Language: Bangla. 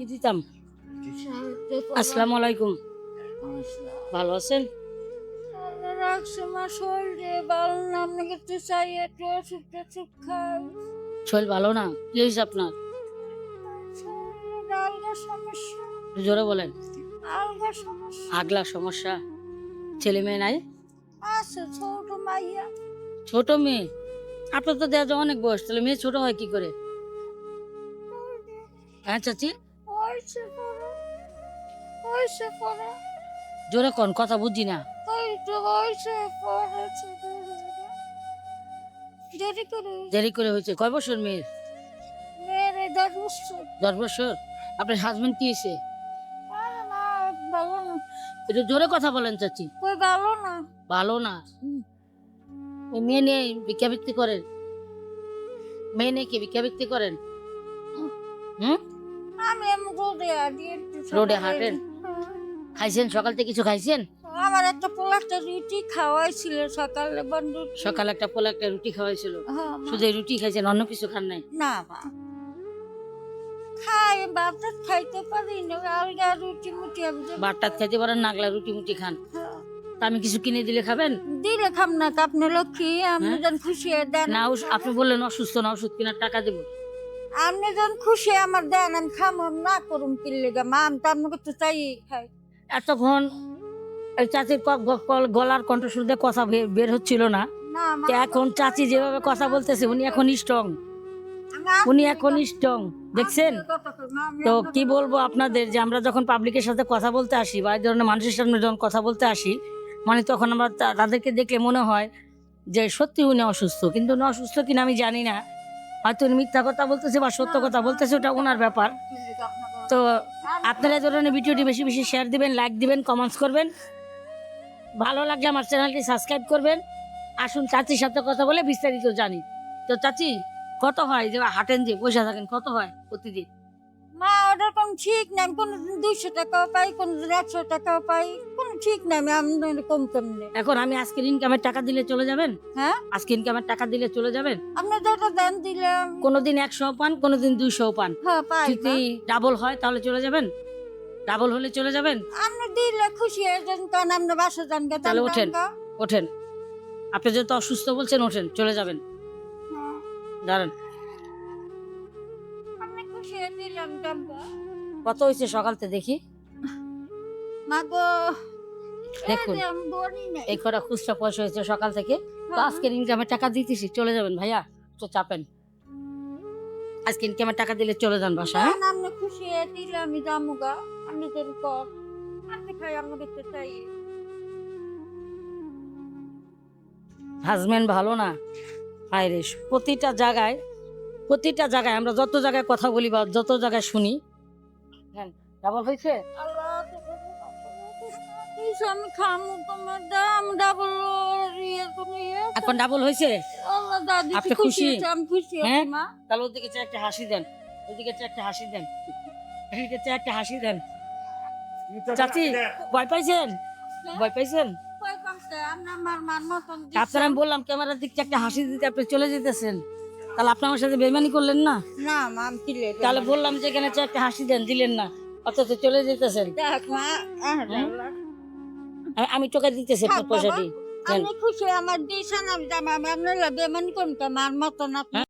কি দিতাম? আসসালামু আলাইকুম ভালো আছেন? শরীরে ভালো না? কি হয়েছে আপনার? জোরে বলেন। আগলা সমস্যা। ছেলে মেয়ে নাই? ছোট মেয়ে? আপনার তো দেওয়া অনেক বয়স, তাহলে মেয়ে ছোট হয় কি করে? হ্যাঁ চাচি? জোরে কোন, কথা বুঝি না। ওই দেরি করে হয়েছে। কয় বছর মেয়ের? মেরে দশ বছর। আপনার হাজবেন্ড কি হয়েছে? একটু জোরে কথা বলেন চাচি। কই ভালো না। ভালো না ওই মেয়ে নিয়ে ভিক্ষাবৃত্তি করেন। মেয়ে নিয়ে কি ভিক্ষাবৃত্তি করেন? হুম? আমি এমন একটু হাঁটেন? হ্যাঁ। খাইছেন? সকাল থেকে কিছু খাইছেন? আমার একটা পোলাটা রুটি খাওয়াইছিল সকালে বন্ধু। সকালে একটা পোলা একটা রুটি খাওয়াইছিল? হ্যাঁ, শুধু রুটি খাইছেন অন্য কিছু খান নাই? না মা। খাই ভাতটা খাইতে পারি না আলগা রুটি মুটি আমি যে- ভাত খাইতে পারেন নাগলা রুটি মুটি খান। হ্যাঁ। তা আমি কিছু কিনে দিলে খাবেন? দিলে খাম না তা আপনি লক্ষ্মী হ্যাঁ? যখন খুশি দেন। না আপনি বললেন অসুস্থ না ওষুধ কেনার টাকা দেবো। আপনি যখন খুশি আমার দেন আমি খাম না করুম কিনলে গা মা আমি তো আপনাকে তো চাই খাই। এতক্ষণ এই চাচির গলার কণ্ঠস্বর দিয়ে কথা বের হচ্ছিল না। এখন চাচি যেভাবে কথা বলতেছে উনি এখন স্ট্রং উনি এখন স্ট্রং দেখছেন? তো কি বলব আপনাদের যে আমরা যখন পাবলিকের সাথে কথা বলতে আসি বা এই ধরনের মানুষের সামনে যখন কথা বলতে আসি মানে তখন আমরা তাদেরকে দেখলে মনে হয় যে সত্যি উনি অসুস্থ কিন্তু উনি অসুস্থ কিনা আমি জানি না। হয়তো মিথ্যা কথা বলতেছে বা সত্য কথা বলতেছে ওটা ওনার ব্যাপার। তো আপনারা ধরনের ভিডিওটি বেশি বেশি শেয়ার দিবেন লাইক দিবেন কমেন্টস করবেন। ভালো লাগলে আমার চ্যানেলটি সাবস্ক্রাইব করবেন। আসুন চাচির সাথে কথা বলে বিস্তারিত জানি। তো চাচি কত হয়? যে হাটেন যে পয়সা থাকেন কত হয় প্রতিদিন? মা ওটার কোনো ঠিক নাই কোনোদিন দুইশো টাকাও পাই কোনোদিন একশো টাকাও পাই কোনো ঠিক নাই আমি কম কেমনে? এখন আমি আজকের ইনকামের টাকা দিলে চলে যাবেন? হ্যাঁ? আজকে ইনকামের টাকা দিলে চলে যাবেন? আপনি যেটা দেন দিলাম। কোনোদিন একশো পান কোনোদিন দুইশো পান। হ্যাঁ পাই যদি ডাবল হয় তাহলে চলে যাবেন? ডাবল হলে চলে যাবেন? আপনি দিলে খুশি হয়ে যান কারণ আপনি বাসা যান তাহলে ওঠেন। ওঠেন। আপনি যেহেতু অসুস্থ বলছেন ওঠেন চলে যাবেন। দাঁড়ান। খুশি হয়ে কত হয়েছে সকালতে দেখি? মা গো দেখুন। এই আমি কটা খুচরা পয়সা হয়েছে সকাল থেকে। তো আজকের ইনকামের টাকা দিতেছি চলে যাবেন ভাইয়া তো চাপেন। আজকে ইনকামের টাকা দিলে চলে যান বাসা হ্যাঁ? খুশি হয়ে দিলে আমি যাব গা। আপনি তোর কর আপনি খাই আমাকে তো চাই। হাজবেন্ড ভালো না? হায়রে প্রতিটা জায়গায় প্রতিটা জায়গায় আমরা যত জায়গায় কথা বলি বা যত জায়গায় শুনি হ্যাঁ ডাবল হয়েছে? এখন ডাবল হয়েছে? আপনি খুশি? হ্যাঁ? তাহলে ওদিকে একটা হাসি দেন ওদিকে চেয়ে একটা হাসি দেন ওদিকে চেয়ে একটা হাসি দেন। চাচি ভয় পাইছেন? ভয় পাইছেন? আপনার আমি বললাম ক্যামেরার দিক একটা হাসি দিতে আপনি চলে যেতেছেন। তাহলে আপনি আমার সাথে বেমানি করলেন না? না মা দিলে তাহলে বললাম যে এখানে একটা হাসি দেন দিলেন না। অথচ চলে যেতেছেন। দেখ মা আমি- তোকে দিতেছি আপনার পয়সাটি। আমি খুশি আমার দিয়েছেন আমি আমি আপনার বেমানি করুন তো মার মতন আপনি